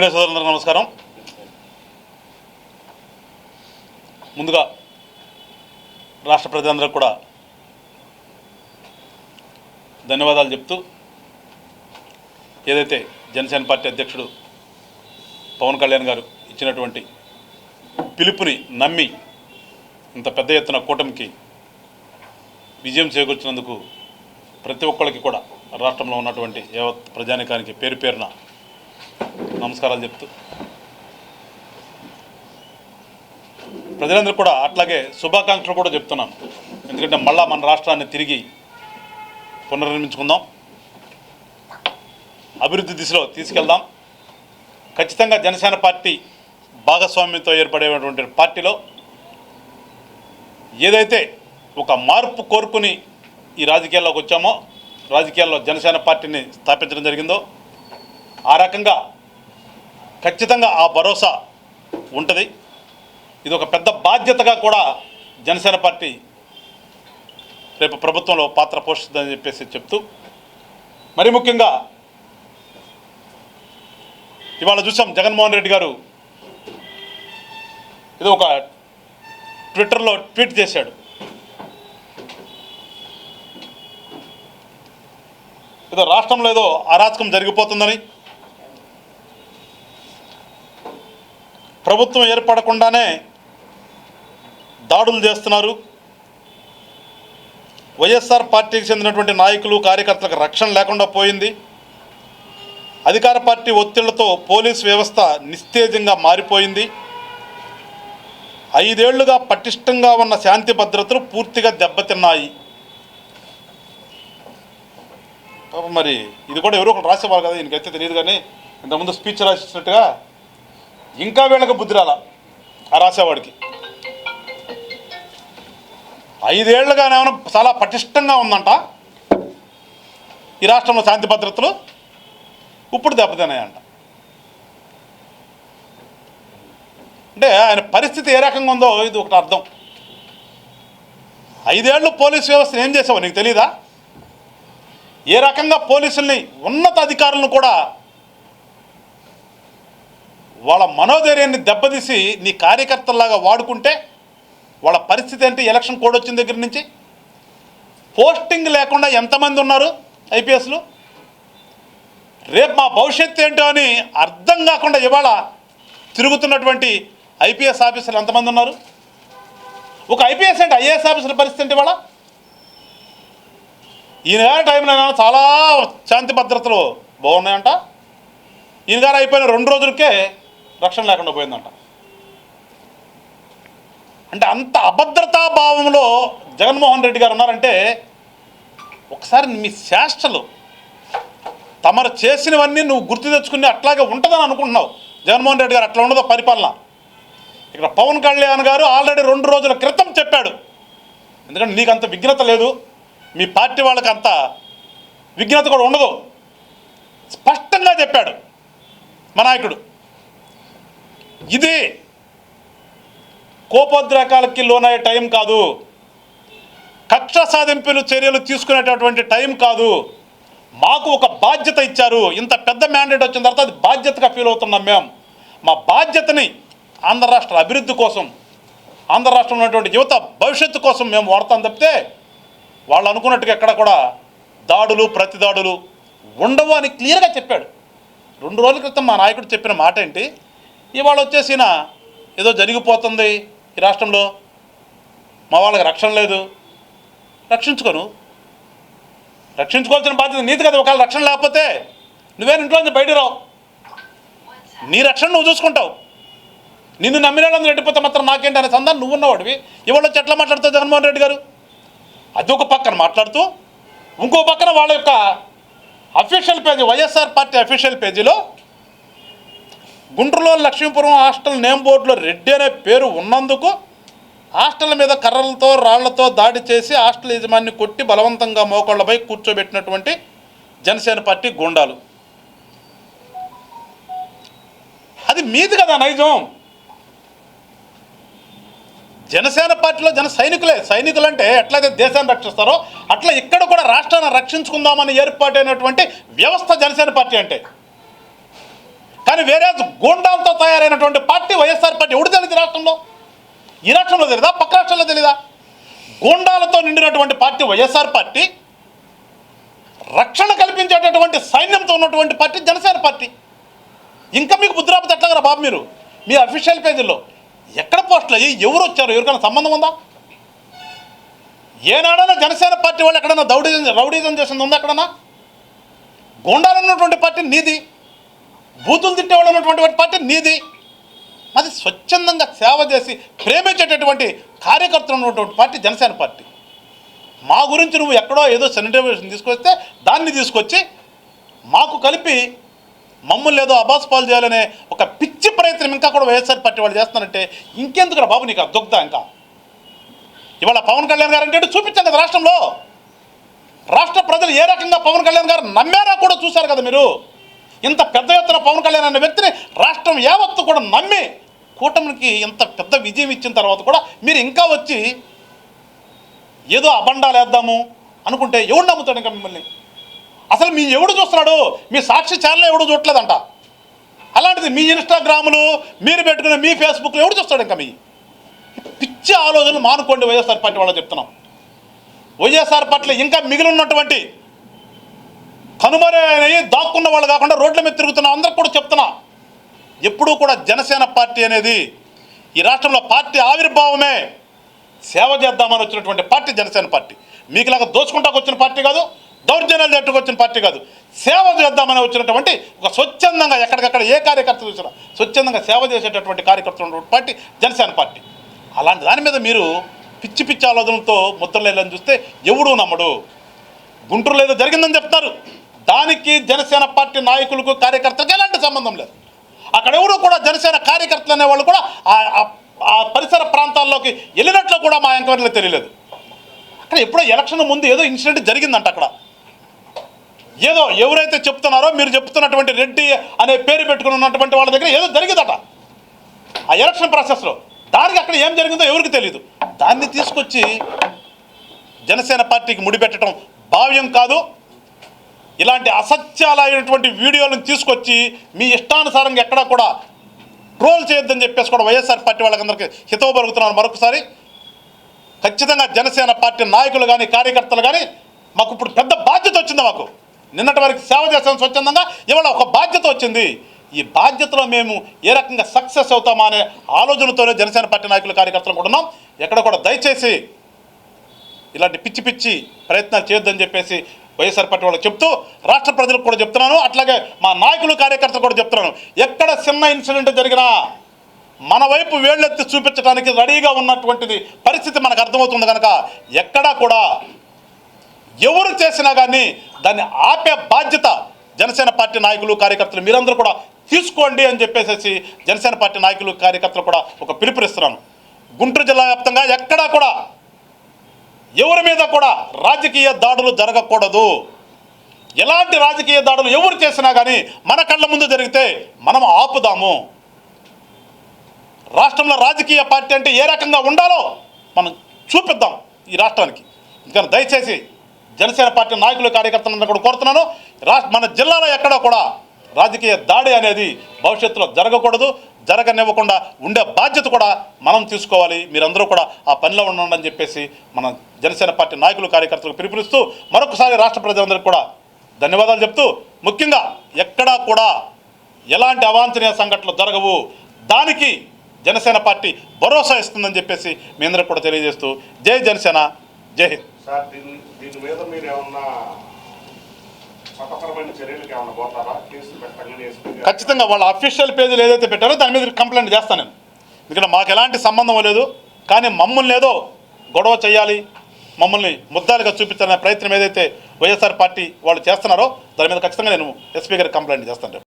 Media సోదరులందరూ నమస్కారం. ముందుగా రాష్ట్ర ప్రజలందరూ కూడా ధన్యవాదాలు చెప్తూ ఏదైతే జనసేన పార్టీ అధ్యక్షుడు పవన్ కళ్యాణ్ గారు ఇచ్చినటువంటి పిలుపుని నమ్మి ఇంత పెద్ద ఎత్తున కూటమికి విజయం చేకూర్చినందుకు ప్రతి ఒక్కరికి కూడా రాష్ట్రంలో ఉన్నటువంటి యావత్ ప్రజానికానికి పేరు పేరున నమస్కారాలు చెప్తూ. ప్రజలందరూ కూడా అట్లాగే శుభాకాంక్షలు కూడా చెప్తున్నాను ఎందుకంటే మళ్ళా మన రాష్ట్రాన్ని తిరిగి పునర్నిర్మించుకుందాం. అభివృద్ధి దిశలో తీసుకెళ్దాం. ఖచ్చితంగా జనసేన పార్టీ భాగస్వామ్యంతో ఏర్పడేటువంటి పార్టీలో ఏదైతే ఒక మార్పు కోరుకుని ఈ రాజకీయాల్లోకి వచ్చామో రాజకీయాల్లో జనసేన పార్టీని స్థాపించడం జరిగిందో ఆ రకంగా ఖచ్చితంగా ఆ భరోసా ఉంటుంది. ఇది ఒక పెద్ద బాధ్యతగా కూడా జనసేన పార్టీ రేపు ప్రభుత్వంలో పాత్ర పోషిస్తుందని చెప్పేసి చెప్తూ మరి ముఖ్యంగా ఇవాళ చూసాం జగన్మోహన్ రెడ్డి గారు ఇది ఒక ట్విట్టర్లో ట్వీట్ చేశాడు. ఏదో రాష్ట్రంలో ఏదో అరాచకం జరిగిపోతుందని ప్రభుత్వం ఏర్పడకుండానే దాడులు చేస్తున్నారు. వైఎస్ఆర్ పార్టీకి చెందినటువంటి నాయకులు కార్యకర్తలకు రక్షణ లేకుండా పోయింది. అధికార పార్టీ ఒత్తిళ్ళతో పోలీస్ వ్యవస్థ నిస్తేజంగా మారిపోయింది. ఐదేళ్ళుగా పటిష్టంగా ఉన్న శాంతి భద్రతలు పూర్తిగా దెబ్బతిన్నాయి. మరి ఇది కూడా ఎవరో ఒకరు రాసేవారు కదా ఈయనకైతే తెలియదు కానీ ఇంతకుముందు స్పీచ్ రాసినట్టుగా ఇంకా వీళ్ళకి బుద్ధి రాల? ఆ రాసేవాడికి. ఐదేళ్ళుగా ఏమైనా చాలా పటిష్టంగా ఉందంట? ఈ రాష్ట్రంలో శాంతి భద్రతలు ఇప్పుడు దెబ్బతిన్నాయంట. అంటే ఆయన పరిస్థితి ఏ రకంగా ఉందో ఇది ఒకటి అర్థం. ఐదేళ్ళు పోలీస్ వ్యవస్థను ఏం చేసావు నీకు తెలీదా? ఏ రకంగా పోలీసుల్ని ఉన్నత అధికారులను కూడా వాళ్ళ మనోధైర్యాన్ని దెబ్బతీసి నీ కార్యకర్తల్లాగా వాడుకుంటే వాళ్ళ పరిస్థితి ఏంటి? ఎలక్షన్ కోడ్ వచ్చిన దగ్గర నుంచి? పోస్టింగ్ లేకుండా ఎంతమంది ఉన్నారు ఐపీఎస్లు? రేపు మా భవిష్యత్తు ఏంటో అని అర్థం కాకుండా ఇవాళ తిరుగుతున్నటువంటి ఐపీఎస్ ఆఫీసర్లు ఎంతమంది ఉన్నారు? ఒక ఐపీఎస్ అంటే ఐఏఎస్ ఆఫీసర్ పరిస్థితి ఏంటి ఇవాళ? ఈయన టైంలో చాలా శాంతి భద్రతలు బాగున్నాయంట? ఈయన గారు అయిపోయిన రెండు రోజులకే రక్షణ లేకుండా పోయిందంట. అంటే అంత అభద్రతా భావంలో జగన్మోహన్ రెడ్డి గారు ఉన్నారంటే ఒకసారి మీ శాస్త్రలు తమరు చేసినవన్నీ నువ్వు గుర్తు తెచ్చుకుని అట్లాగే ఉంటుందని అనుకుంటున్నావు. జగన్మోహన్ రెడ్డి గారు అట్లా ఉండదు పరిపాలన? ఇక్కడ పవన్ కళ్యాణ్ గారు ఆల్రెడీ రెండు రోజుల క్రితం చెప్పాడు. ఎందుకంటే నీకు అంత విఘ్నత లేదు మీ పార్టీ వాళ్ళకి అంత విఘ్నత కూడా ఉండదు. స్పష్టంగా చెప్పాడు మా నాయకుడు. ఇది కోపోద్రేకాలకి లోనయ్యే టైం కాదు. కక్ష సాధింపులు చర్యలు తీసుకునేటటువంటి టైం కాదు. మాకు ఒక బాధ్యత ఇచ్చారు. ఇంత పెద్ద మ్యాండేట్ వచ్చిన తర్వాత అది బాధ్యతగా ఫీల్ అవుతున్నాం మేము. మా బాధ్యతని ఆంధ్ర రాష్ట్ర అభివృద్ధి కోసం ఆంధ్ర రాష్ట్రంలో ఉన్నటువంటి యువత భవిష్యత్తు కోసం మేము వాడతాం తప్పితే వాళ్ళు అనుకున్నట్టుగా ఎక్కడ కూడా దాడులు ప్రతిదాడులు ఉండవు అని క్లియర్గా చెప్పాడు. రెండు రోజుల క్రితం మా నాయకుడు చెప్పిన మాట ఏంటి? ఇవాళ వచ్చేసిన ఏదో జరిగిపోతుంది ఈ రాష్ట్రంలో. మా వాళ్ళకి రక్షణ లేదు. రక్షించుకోను. రక్షించుకోవాల్సిన బాధ్యత నీతి కదా ఒకవేళ రక్షణ లేకపోతే నువ్వేం ఇంట్లో నుంచి బయట రావు. నీ రక్షణ నువ్వు చూసుకుంటావు. నిన్ను నమ్మిన వాళ్ళని రెడ్డిపోతే మాత్రం నాకేంటి అనే సందాన్ని నువ్వు ఉన్నవాడివి. ఇవాళ వచ్చి ఎట్లా మాట్లాడుతావు జగన్మోహన్ రెడ్డి గారు? అది ఒక పక్కన మాట్లాడుతూ ఇంకో పక్కన వాళ్ళ యొక్క official page YSR party official పేజీలో గుంటూరులో లక్ష్మీపురం హాస్టల్ నేమ్ బోర్డులో రెడ్డి అనే పేరు ఉన్నందుకు హాస్టల్ మీద కర్రలతో రాళ్ళతో దాడి చేసి హాస్టల్ యజమాని కొట్టి బలవంతంగా మోకాళ్ళపై కూర్చోబెట్టినటువంటి జనసేన పార్టీ గుండాలు. అది మీది కదా నైజం. జనసేన పార్టీలో జన సైనికులే. సైనికులు అంటే ఎట్లయితే దేశాన్ని రక్షిస్తారో అట్లా ఇక్కడ కూడా రాష్ట్రాన్ని రక్షించుకుందామని ఏర్పాటైనటువంటి వ్యవస్థ జనసేన పార్టీ అంటే. కానీ వేరే గూండాలతో తయారైనటువంటి పార్టీ వైఎస్ఆర్ పార్టీ ఎవడు తెలియదు రాష్ట్రంలో? ఈ రాష్ట్రంలో తెలియదా? పక్క రాష్ట్రంలో తెలీదా గూండాలతో నిండినటువంటి పార్టీ వైఎస్ఆర్ పార్టీ రక్షణ కల్పించేటటువంటి సైన్యంతో ఉన్నటువంటి పార్టీ జనసేన పార్టీ. ఇంకా మీకు బుద్ధి రాకపోతే ఎట్లాగరా బాబు మీరు? మీ అఫీషియల్ పేజీల్లో ఎక్కడ పోస్టులు అయ్యి ఎవరు వచ్చారు? ఎవరికైనా సంబంధం ఉందా? ఏనాడైనా జనసేన పార్టీ వాళ్ళు ఎక్కడైనా దౌడీజం రౌడీజం చేసింది ఉందా ఎక్కడన్నా గూండాలన్నటువంటి పార్టీ నీది. బూతులు తిట్టేవాళ్ళు ఉన్నటువంటి పార్టీ నీది. అది స్వచ్ఛందంగా సేవ చేసి ప్రేమించేటటువంటి కార్యకర్తలు ఉన్నటువంటి పార్టీ జనసేన పార్టీ. మా గురించి నువ్వు ఎక్కడో ఏదో సెనిటైజేషన్ తీసుకొస్తే దాన్ని తీసుకొచ్చి మాకు కలిపి మమ్మల్ని ఏదో అబాస్ పాలు చేయాలనే ఒక పిచ్చి ప్రయత్నం ఇంకా కూడా వైఎస్ఆర్ పార్టీ వాళ్ళు చేస్తానంటే ఇంకెందుకురా బాబు నీకు అదొగ్దా ఇంకా? ఇవాళ పవన్ కళ్యాణ్ గారు అంటే చూపించాం కదా రాష్ట్రంలో? రాష్ట్ర ప్రజలు ఏ రకంగా పవన్ కళ్యాణ్ గారు నమ్మారా కూడా చూశారు కదా మీరు? ఇంత పెద్ద ఎత్తున పవన్ కళ్యాణ్ అనే వ్యక్తిని రాష్ట్రం యావత్తు కూడా నమ్మి కూటమికి ఇంత పెద్ద విజయం ఇచ్చిన తర్వాత కూడా మీరు ఇంకా వచ్చి ఏదో అబండాలు వేద్దాము అనుకుంటే ఎవడు నమ్ముతాడు ఇంకా మిమ్మల్ని? అసలు మీ ఎవడు చూస్తున్నాడు? మీ సాక్షి ఛానల్ ఎవడు చూడలేదంట అలాంటిది మీ ఇన్స్టాగ్రాములు మీరు పెట్టుకున్న మీ ఫేస్బుక్లో ఎవడు చూస్తాడు ఇంకా మీ? పిచ్చి ఆలోచనలు మానుకోండి వైఎస్ఆర్ పార్టీ వాళ్ళు చెప్తున్నాం. వైఎస్ఆర్ పట్ల ఇంకా మిగిలి ఉన్నటువంటి కనుమరైనవి దాక్కున్న వాళ్ళు కాకుండా రోడ్ల మీద తిరుగుతున్న అందరికి కూడా చెప్తున్నా. ఎప్పుడూ కూడా జనసేన పార్టీ అనేది ఈ రాష్ట్రంలో పార్టీ ఆవిర్భావమే సేవ చేద్దామని వచ్చినటువంటి పార్టీ జనసేన పార్టీ. మీకులాగా దోచుకుంటాకు వచ్చిన పార్టీ కాదు దౌర్జన్యాలు జట్టుకు వచ్చిన పార్టీ కాదు. సేవ చేద్దామని వచ్చినటువంటి ఒక స్వచ్ఛందంగా ఎక్కడికక్కడ ఏ కార్యకర్త చూసినా స్వచ్ఛందంగా సేవ చేసేటటువంటి కార్యకర్తలు ఉన్నటువంటి పార్టీ జనసేన పార్టీ. అలాంటి దాని మీద మీరు పిచ్చి పిచ్చి ఆలోచనలతో ముద్రలేదని చూస్తే ఎవడూ నమ్మడు. గుంటూరులో ఏదో జరిగిందని చెప్తారు. దానికి జనసేన పార్టీ నాయకులకు కార్యకర్తలకు ఎలాంటి సంబంధం లేదు. అక్కడ ఎవరు కూడా జనసేన కార్యకర్తలు అనేవాళ్ళు కూడా ఆ- ఆ పరిసర ప్రాంతాల్లోకి వెళ్ళినట్లు కూడా మా ఎంక్వైరీలో తెలియలేదు. అక్కడ ఎప్పుడో ఎలక్షన్ ముందు ఏదో ఇన్సిడెంట్ జరిగిందంట అక్కడ. ఏదో ఎవరైతే చెప్తున్నారో మీరు చెప్తున్నటువంటి రెడ్డి అనే పేరు పెట్టుకుని ఉన్నటువంటి వాళ్ళ దగ్గర ఏదో జరిగిందట. ఆ ఎలక్షన్ ప్రాసెస్లో దానికి అక్కడ ఏం జరిగిందో ఎవరికి తెలియదు దాన్ని తీసుకొచ్చి జనసేన పార్టీకి ముడిపెట్టడం భావ్యం కాదు. ఇలాంటి అసత్యాలైనటువంటి వీడియోలను తీసుకొచ్చి మీ ఇష్టానుసారంగా ఎక్కడా కూడా ట్రోల్ చేయొద్దని చెప్పేసి కూడా వైఎస్ఆర్ పార్టీ వాళ్ళకందరికీ హితవు పలుకుతున్నాను. మరొకసారి ఖచ్చితంగా జనసేన పార్టీ నాయకులు కానీ కార్యకర్తలు కానీ మాకు ఇప్పుడు పెద్ద బాధ్యత వచ్చింది మాకు. నిన్నటి వరకు సేవ చేసాం స్వచ్ఛందంగా ఇవాళ ఒక బాధ్యత వచ్చింది. ఈ బాధ్యతలో మేము ఏ రకంగా సక్సెస్ అవుతామా అనే ఆలోచనతోనే జనసేన పార్టీ నాయకులు కార్యకర్తలు కూడా ఉన్నాం. ఎక్కడ కూడా దయచేసి ఇలాంటి పిచ్చి పిచ్చి ప్రయత్నాలు చేయొద్దని చెప్పేసి వైఎస్ఆర్ పార్టీ వాళ్ళకి చెప్తూ రాష్ట్ర ప్రజలకు కూడా చెప్తున్నాను. అట్లాగే మా నాయకులు కార్యకర్తలు కూడా చెప్తున్నాను. ఎక్కడ చిన్న ఇన్సిడెంట్ జరిగినా మన వైపు వేళ్ళెత్తి చూపించడానికి రెడీగా ఉన్నటువంటిది పరిస్థితి మనకు అర్థమవుతుంది కనుక ఎక్కడా కూడా ఎవరు చేసినా కానీ దాన్ని ఆపే బాధ్యత జనసేన పార్టీ నాయకులు కార్యకర్తలు మీరందరూ కూడా తీసుకోండి అని చెప్పేసి జనసేన పార్టీ నాయకులు కార్యకర్తలు కూడా ఒక పిలుపునిస్తున్నాను. గుంటూరు జిల్లా వ్యాప్తంగా ఎక్కడా కూడా ఎవరి మీద కూడా రాజకీయ దాడులు జరగకూడదు. ఎలాంటి రాజకీయ దాడులు ఎవరు చేసినా కానీ మన కళ్ళ ముందు జరిగితే మనం ఆపుదాము. రాష్ట్రంలో రాజకీయ పార్టీ అంటే ఏ రకంగా ఉండాలో మనం చూపిద్దాం ఈ రాష్ట్రానికి. ఇంకా దయచేసి జనసేన పార్టీ నాయకులు కార్యకర్తలందరూ కూడా కోరుతున్నాను. రాష్ట్ర మన జిల్లాలో ఎక్కడా కూడా రాజకీయ దాడి అనేది భవిష్యత్తులో జరగకూడదు. జరగనివ్వకుండా ఉండే బాధ్యత కూడా మనం తీసుకోవాలి. మీరందరూ కూడా ఆ పనిలో ఉండండి అని చెప్పేసి మన జనసేన పార్టీ నాయకులు కార్యకర్తలకు పిలుపునిస్తూ మరొకసారి రాష్ట్ర ప్రజలందరికీ కూడా ధన్యవాదాలు చెప్తూ ముఖ్యంగా ఎక్కడా కూడా ఎలాంటి అవాంఛనీయ సంఘటనలు జరగవు. దానికి జనసేన పార్టీ భరోసా ఇస్తుందని చెప్పేసి మీ అందరికి కూడా తెలియజేస్తూ జై జనసేన జై హింద్. ఖచ్చితంగా వాళ్ళ అఫీషియల్ పేజీలు ఏదైతే పెట్టారో దాని మీద కంప్లైంట్ చేస్తాను నేను. ఎందుకంటే మాకు ఎలాంటి సంబంధం లేదు కానీ మమ్మల్ని ఏదో గొడవ చేయాలి మమ్మల్ని ముద్దాలుగా చూపించాలనే ప్రయత్నం ఏదైతే వైఎస్ఆర్ పార్టీ వాళ్ళు చేస్తున్నారో దాని మీద ఖచ్చితంగా నేను ఎస్పీ గారికి కంప్లైంట్ చేస్తాను.